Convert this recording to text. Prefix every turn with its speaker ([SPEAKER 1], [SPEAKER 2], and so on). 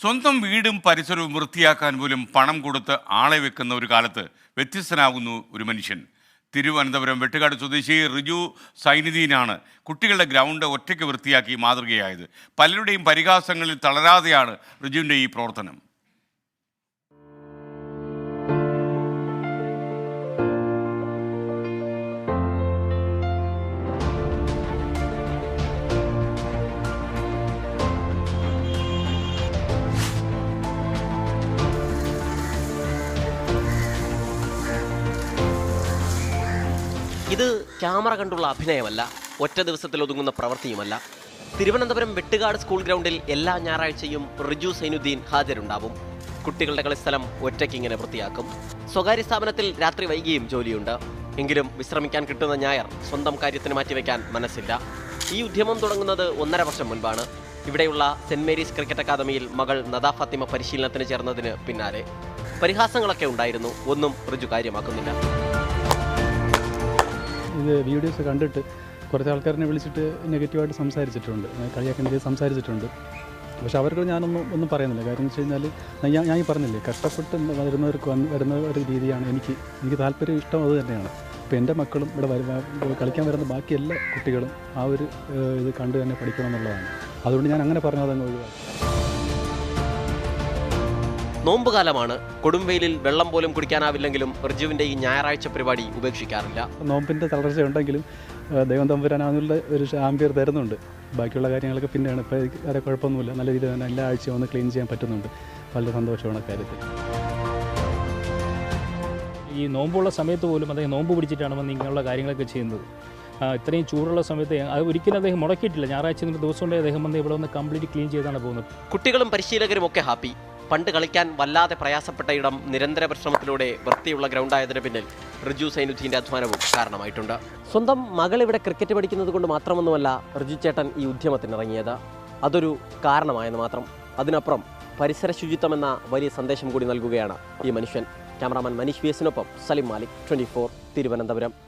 [SPEAKER 1] സ്വന്തം വീടും പരിസരവും വൃത്തിയാക്കാൻ പോലും പണം കൊടുത്ത് ആളെ വെക്കുന്ന ഒരു കാലത്ത് വ്യത്യസ്തനാകുന്നു ഒരു മനുഷ്യൻ. തിരുവനന്തപുരം വെട്ടുകാട് സ്വദേശി റിജു സൈനിധീനാണ് കുട്ടികളുടെ ഗ്രൗണ്ട് ഒറ്റയ്ക്ക് വൃത്തിയാക്കി മാതൃകയായത്. പലരുടെയും പരിഹാസങ്ങളിൽ തളരാതെയാണ് റിജുവിന്റെ ഈ പ്രവർത്തനം.
[SPEAKER 2] ഇത് ക്യാമറ കണ്ടുള്ള അഭിനയമല്ല ഒറ്റ ദിവസത്തിൽ ഒതുങ്ങുന്ന പ്രവൃത്തിയുമല്ല. തിരുവനന്തപുരം വെട്ടുകാട് സ്കൂൾ ഗ്രൗണ്ടിൽ എല്ലാ ഞായറാഴ്ചയും റിജു സൈനുദ്ദീൻ ഹാജരുണ്ടാവും. കുട്ടികളുടെ കളിസ്ഥലം ഒറ്റയ്ക്ക് ഇങ്ങനെ വൃത്തിയാക്കും. സ്വകാര്യ സ്ഥാപനത്തിൽ രാത്രി വൈകിയും ജോലിയുണ്ട്. എങ്കിലും വിശ്രമിക്കാൻ കിട്ടുന്ന ഞായർ സ്വന്തം കാര്യത്തിന് മാറ്റിവെക്കാൻ മനസ്സില്ല. ഈ ഉദ്യമം തുടങ്ങുന്നത് ഒന്നര വർഷം മുൻപാണ്. ഇവിടെയുള്ള സെന്റ് മേരീസ് ക്രിക്കറ്റ് അക്കാദമിയിൽ മകൾ നദാ ഫാത്തിമ പരിശീലനത്തിന് ചേർന്നതിന് പിന്നാലെ. പരിഹാസങ്ങളൊക്കെ ഉണ്ടായിരുന്നു ഒന്നും റിജു കാര്യമാക്കുന്നില്ല.
[SPEAKER 3] ഇത് വീഡിയോസ് കണ്ടിട്ട് കുറച്ച് ആൾക്കാരനെ വിളിച്ചിട്ട് നെഗറ്റീവായിട്ട് സംസാരിച്ചിട്ടുണ്ട്. ഞാൻ രീതിയിൽ സംസാരിച്ചിട്ടുണ്ട്. പക്ഷെ അവർക്ക് ഞാനൊന്നും ഒന്നും പറയുന്നില്ല. കാര്യം എന്ന് വെച്ച് കഴിഞ്ഞാൽ ഞാൻ ഞാൻ ഈ പറഞ്ഞില്ലേ കഷ്ടപ്പെട്ട് വരുന്നവർക്ക് വരുന്ന ഒരു രീതിയാണ് എനിക്ക് എനിക്ക് താല്പര്യം ഇഷ്ടം അത് തന്നെയാണ്. അപ്പോൾ എന്റെ മക്കളും ഇവിടെ കളിക്കാൻ വരുന്ന ബാക്കി എല്ലാ കുട്ടികളും ആ ഒരു ഇത് കണ്ടു തന്നെ പഠിക്കണം എന്നുള്ളതാണ്. അതുകൊണ്ട് ഞാൻ അങ്ങനെ പറഞ്ഞതങ്ങ് ഒഴിവാക്കി.
[SPEAKER 2] നോമ്പുകാലമാണ്. കൊടുംവെയിലിൽ വെള്ളം പോലും കുടിക്കാനാവില്ലെങ്കിലും റിജുവിന്റെ ഈ ഞായറാഴ്ച പരിപാടി ഉപേക്ഷിക്കാറില്ല.
[SPEAKER 3] നോമ്പിന്റെ തളർച്ച ഉണ്ടെങ്കിലും ദൈവം തമ്പുരാനാന്നുള്ള ഒരു ആംബിയർ തരുന്നുണ്ട്. ബാക്കിയുള്ള കാര്യങ്ങളൊക്കെ പിന്നെയാണ്. ഇപ്പോൾ വേറെ കുഴപ്പമൊന്നുമില്ല. നല്ല രീതിയിൽ തന്നെ എല്ലാ ആഴ്ചയും ഒന്ന് ക്ലീൻ ചെയ്യാൻ പറ്റുന്നുണ്ട്. വളരെ സന്തോഷമാണ് കാര്യത്തിൽ.
[SPEAKER 4] ഈ നോമ്പുള്ള സമയത്ത് പോലും അദ്ദേഹം നോമ്പ് പിടിച്ചിട്ടാണ് വന്ന് ഇങ്ങനെയുള്ള കാര്യങ്ങളൊക്കെ ചെയ്യുന്നത്. ഇത്രയും ചൂടുള്ള സമയത്ത് അത് ഒരിക്കലും അദ്ദേഹം മുടക്കിയിട്ടില്ല. ഞായറാഴ്ച ദിവസം കൊണ്ടേ അദ്ദേഹം വന്ന് ഇവിടെ വന്ന് കംപ്ലീറ്റ് ക്ലീൻ ചെയ്താണ് പോകുന്നത്.
[SPEAKER 2] കുട്ടികളും പരിശീലകരും ഒക്കെ ഹാപ്പി. പണ്ട് കളിക്കാൻ വല്ലാതെ പ്രയാസപ്പെട്ട ഇടം നിരന്തര പരിശ്രമത്തിലൂടെ വൃത്തിയുള്ള ഗ്രൗണ്ടായതിന് പിന്നിൽ റിജു സൈനുജിന്റെ അധ്വാനവും കാരണമായിട്ടുണ്ട്. സ്വന്തം മകൾ ഇവിടെ ക്രിക്കറ്റ് പഠിക്കുന്നത് കൊണ്ട് മാത്രമൊന്നുമല്ല റിജു ചേട്ടൻ ഈ ഉദ്യമത്തിന് ഇറങ്ങിയത്. അതൊരു കാരണമായെന്ന് മാത്രം. അതിനപ്പുറം പരിസര ശുചിത്വം എന്ന വലിയ സന്ദേശം കൂടി നൽകുകയാണ് ഈ മനുഷ്യൻ. ക്യാമറാമാൻ മനീഷ് വി എസിനൊപ്പം സലിം മാലിക് ട്വന്റി തിരുവനന്തപുരം.